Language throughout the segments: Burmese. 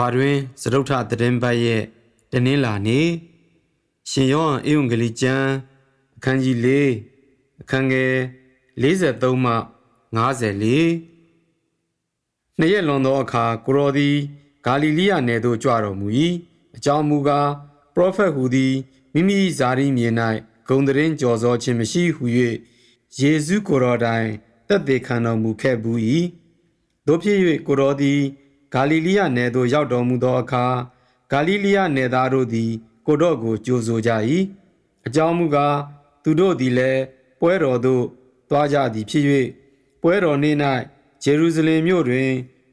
ဘာတွင်စရုပ်ထသတင်းပတ်ရဲ့တနင်္လာနေ့ရှင်ယောဟန်အေဝံဂေလိကျမ်းအခန်းကြီး၄အခန်းငယ်43မှ54နှစ်ရက်လွန်သောအခါကိုရောသည်ဂါလိလိယနယ်သို့ကြွတော်မူ၏အကြောင်းမူကားပရောဖက်ဟူသည်မိမိဇာတိမြေ၌ဂုံတရင်ကြော်စောခြင်းမရှိဟု၍ယေရှုကိုယ်တော်တိုင်တက်သေးခံတော်မူခဲ့ဘူး၏တို့ဖြစ်၍ကိုရောသည် ဂါလိလိယနယ်သို့ရောက်တော်မူသောအခါဂါလိလိယနယ်သားတို့သည် ကိုတော့ကိုကြိုဆိုကြ၏အကြောင်းမူကားသူတို့သည်လည်းပွဲတော်သို့သွားကြသည်ဖြစ်၍ပွဲတော်နေ့၌ဂျေရုဇလင်မြို့တွင်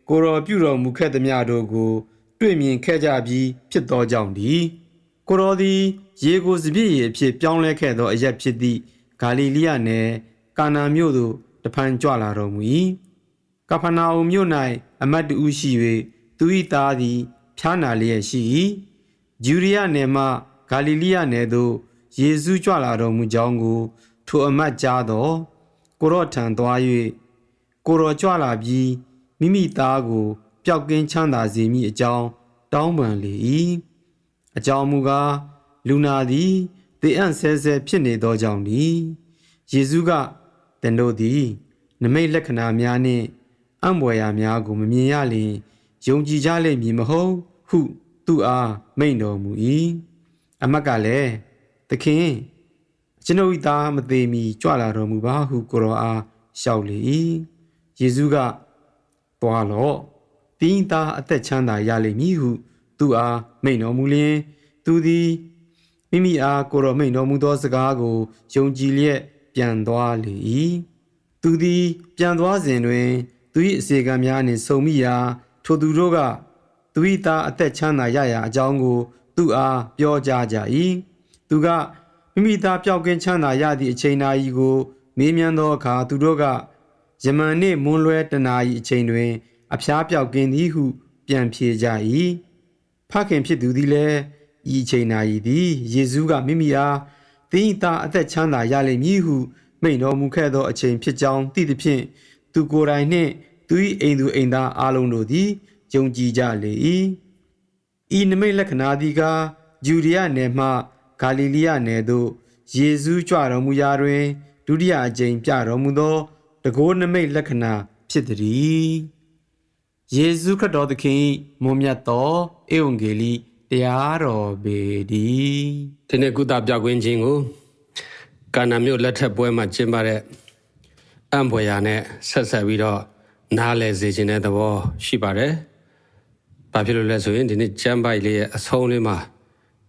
ကိုရောပြုတော်မူခဲ့သမျှတို့ကို တွေ့မြင်ခဲ့ကြပြီးဖြစ်သောကြောင့်ဒီကိုရောသည် ရေကိုစပြည့်ရည်အဖြစ်ပြောင်းလဲခဲ့သောအရက်ဖြစ်သည့်ဂါလိလိယနယ်ကာနာမြို့သို့တဖန်ကြွလာတော်မူ၏ ကဖနာအုံမြို့၌အမတ်တူရှိ၍သူ၏သားသည်ဖျားနာလျက်ရှိ၏ဂျူရီယနယ်မှဂါလိလိယနယ်သို့ယေရှုကြွလာတော်မူကြောင်းကိုထိုအမတ်ကြားသောကိုရော့ထံသွား၍ကိုရောကြွလာပြီးမိမိသားကိုပျောက်ကင်းချမ်းသာစေမိအကြောင်းတောင်းပန်လေ၏အကြောင်းမူကားလူနာသည်တေအံ့ဆဲဆဲဖြစ်နေသောကြောင့်ဒီယေရှုကသင်တို့သည် နမိတ်လက္ခဏာများနှင့် အံ့ဘွယ်ရာများကိုမမြင်ရလျင်ယုံကြည်ကြလိမ့်မည်မဟုတ်ဟုသူ့အားမိန့်တော်မူ၏အမတ်ကလည်းသခင်ကျွန်ုပ်၏သားမသေးမီကြွလာတော်မူပါဟုကိုရောအားလျှောက်လေ၏ယေရှုကတွားလော့တင်းသားအသက်ချမ်းသာရလိမ့်မည်ဟုသူ့အားမိန့်တော်မူလျင်သူသည်မိမိအားကိုရောမိန့်တော်မူသောစကားကိုယုံကြည်လျက်ပြန်သွားလေ၏သူသည်ပြန်သွားစဉ်တွင် သူ၏အစေခံများနှင့်ဆုံမိရာထိုသူတို့ကသူ၏သားအသက်ချမ်းသာရရာအကြောင်းကို သူ့အားပြောကြားကြ၏သူကမိမိသားပျောက်ကင်းချမ်းသာရသည့်အချိန်နာရီကို မေးမြန်းသောအခါသူတို့ကယမန်နှင့်မွန်းလွဲတနာရီအချိန်တွင် အဖျားပျောက်ကင်းသည်ဟု ပြန်ဖြေကြ၏ဖခင်ဖြစ်သူသည်လည်းဤအချိန်နာရီသည်ယေရှုကမိမိအားသင်၏သားအသက်ချမ်းသာရလိမ့်မည်ဟုမိန့်တော်မူခဲ့သောအချိန်ဖြစ်ကြောင်းသိသဖြင့် သူကိုယ်တိုင်နှင့်သူ၏အိမ်သူအိမ်သားအလုံးတို့သည်ယုံကြည်ကြလေ၏ဤနမိတ်လက္ခဏာသည်ကားဂျူရီယနယ်မှဂါလိလိယနယ်သို့ယေရှုကြွတော်မူရာတွင်ဒုတိယအကြိမ်ပြတော်မူသောတကိုးနမိတ်လက္ခဏာဖြစ်သည်ယေရှုခရစ်တော်သခင်၏မွန်မြတ်သောဧဝံဂေလိတရားတော်ပေတည်းဒီနေ့ကုသပြောက်ကွင်းခြင်းကိုကာနာမြို့လက်ထက်ပွဲမှာကျင်းပတဲ့ အံဖွယ်ရာနဲ့ဆက်ဆက်ပြီးတော့နားလဲစေခြင်းတဲ့သဘောရှိပါတယ်။ဘာဖြစ်လို့လဲဆိုရင်ဒီနေ့ကျမ်းပိုက်လေးရဲ့အဆုံးလေးမှာ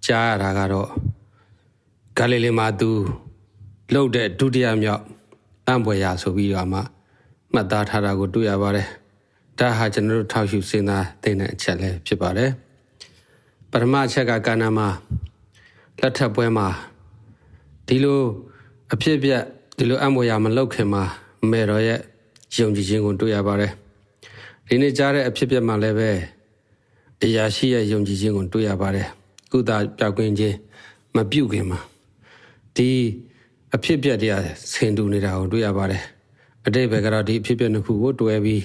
ကြားရတာကတော့ဂါလိလေမှာသူလှုပ်တဲ့ဒုတိယမြောက်အံဖွယ်ရာဆိုပြီးတော့မှမှတ်သားထားတာကိုတွေ့ရပါတယ်။ဒါဟာကျွန်တော်တို့ထောက်ရှုစဉ်းစားသင့်တဲ့အချက်လည်းဖြစ်ပါတယ်။ပထမအချက်ကကာနာမှာလက်ထပ်ပွဲမှာဒီလိုအဖြစ်အပျက်ဒီလိုအမွေအရာမလုပ်ခင်မှာ မေတော်ရဲ့ယုံကြည်ခြင်းကိုတွေ့ရပါတယ်ဒီနေ့ကြားတဲ့အဖြစ်အပျက်မှာလည်းပဲအရာရှိရဲ့ယုံကြည်ခြင်းကိုတွေ့ရပါတယ်ကုသပြောက်ကွင်းခြင်းမပြုတ်ခင်မှာဒီအဖြစ်အပျက်တရားဆင်တူနေတာကိုတွေ့ရပါတယ်အတိတ်ဘက်ကတော့ဒီအဖြစ်အပျက်တစ်ခုကိုတွဲပြီး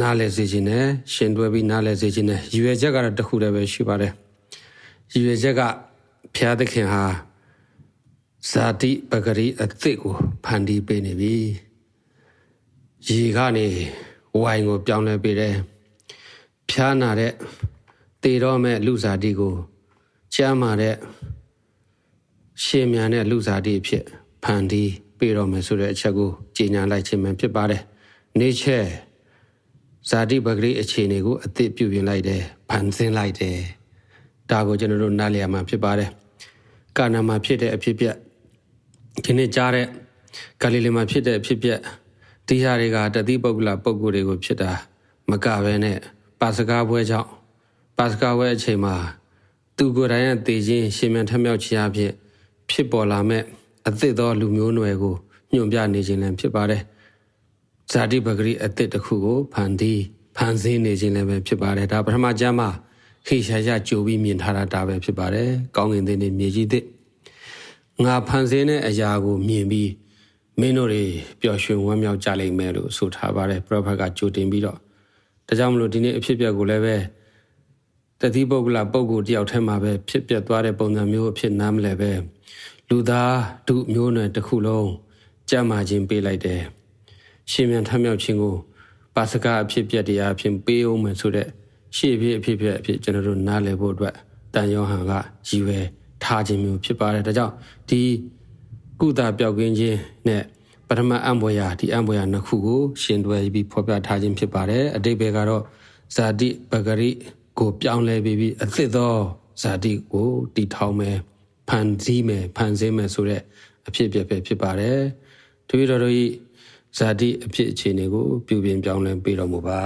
နားလဲစေခြင်းနဲ့ရှင်တွဲပြီးနားလဲစေခြင်းနဲ့ရည်ရွယ်ချက်ကတော့တစ်ခုတည်းပဲရှိပါတယ်ရည်ရွယ်ချက်ကဘုရားသခင်ဟာဇာတိပဂရိအသစ်ကိုဖန်တီးပေးနေပြီ ရေကနေဝိုင်ကိုပြောင်းလဲပေးတယ်ဖျားနာတဲ့တေတော့မဲ့လူဇာတိကိုချမ်းမာတဲ့ရှင်မြန်တဲ့လူဇာတိအဖြစ်ဖန်တီးပေးတော့မယ်ဆိုတဲ့အချက်ကိုကြီးညာလိုက်ခြင်းပဲဖြစ်ပါတယ်နေချက်ဇာတိပဂရိအခြေအနေကိုအသစ်ပြုပြင်လိုက်တယ်ဖန်ဆင်းလိုက်တယ်ဒါကိုကျွန်တော်တို့နားလည်ရမှာဖြစ်ပါတယ်ကာနာမှာဖြစ်တဲ့အဖြစ်ပြက်ဒီနေ့ကြားတဲ့ဂါလိလီမှာဖြစ်တဲ့အဖြစ်ပြက် ဒီဟာတွေကတတိပုဂ္ဂလပုဂ္ဂိုလ်တွေကိုဖြစ်တာမကဘဲနဲ့ပါစကားပွဲကြောင့်ပါစကားပွဲအချိန်မှာသူကိုယ်တိုင်ရဲ့တည်ခြင်းရှင်မြန်ထမြောက်ခြင်းအဖြစ်ဖြစ်ပေါ်လာမဲ့အသစ်သောလူမျိုးနွယ်ကိုညွှန်ပြနေခြင်းလည်းဖြစ်ပါတယ်ဇာတိပဂရိအသစ်တစ်ခုကိုဖန်တီးဖန်ဆင်းနေခြင်းလည်းပဲဖြစ်ပါတယ်ဒါပထမကျမ်းမှာခေရှာရကြိုပြီးမြင်ထားတာဒါပဲဖြစ်ပါတယ်ကောင်းကင်သင်းနေမြေကြီးသစ်ငါဖန်ဆင်းတဲ့အရာကိုမြင်ပြီး မင်းတို့တွေပျော်ရွှင်ဝမ်းမြောက်ကြလိမ့်မယ်လို့ဆိုထားပါတယ်ပရောဖက်ကကြိုတင်ပြီးတော့ဒါကြောင့်မလို့ဒီနေ့အဖြစ်အပျက်ကိုလည်းပဲတတိပုဂ္ဂလပုဂ္ဂိုလ်တယောက်ထဲမှာပဲဖြစ်ပျက်သွားတဲ့ပုံစံမျိုးအဖြစ်နားမလဲပဲလူသားဒုမျိုးနွယ်တစ်ခုလုံးကြမ်းမာခြင်းပေးလိုက်တယ်ရှင်မြန်ထမြောက်ခြင်းကိုပါစကားအဖြစ်ပြက်တရားအဖြစ်ပေးအောင်မယ်ဆိုတဲ့ရှေ့ဖြစ်အဖြစ်ပြက်အဖြစ်ကျွန်တော်တို့နားလည်ဖို့အတွက်တန်ယောဟန်ကရည်ဝဲထားခြင်းမျိုးဖြစ်ပါတယ်ဒါကြောင့်ဒီ ကုသပြောက်ကင်းခြင်းနဲ့ပထမအံဘွေရာဒီအံဘွေရာနှစ်ခုကိုရှင်တွဲပြီးဖော်ပြထားခြင်းဖြစ်ပါတယ်အတိတ်ဘယ်ကတော့ဇာတိပဂရိကိုပြောင်းလဲပြီးပြီးအသစ်သောဇာတိကိုတည်ထောင်မယ်ဖန်စည်းမယ်ဖန်ဆင်းမယ်ဆိုတဲ့အဖြစ်အပျက်ပဲဖြစ်ပါတယ်တပည့်တော်တို့ဤဇာတိအဖြစ်အခြေအနေကိုပြုပြင်ပြောင်းလဲပေးတော်မူပါ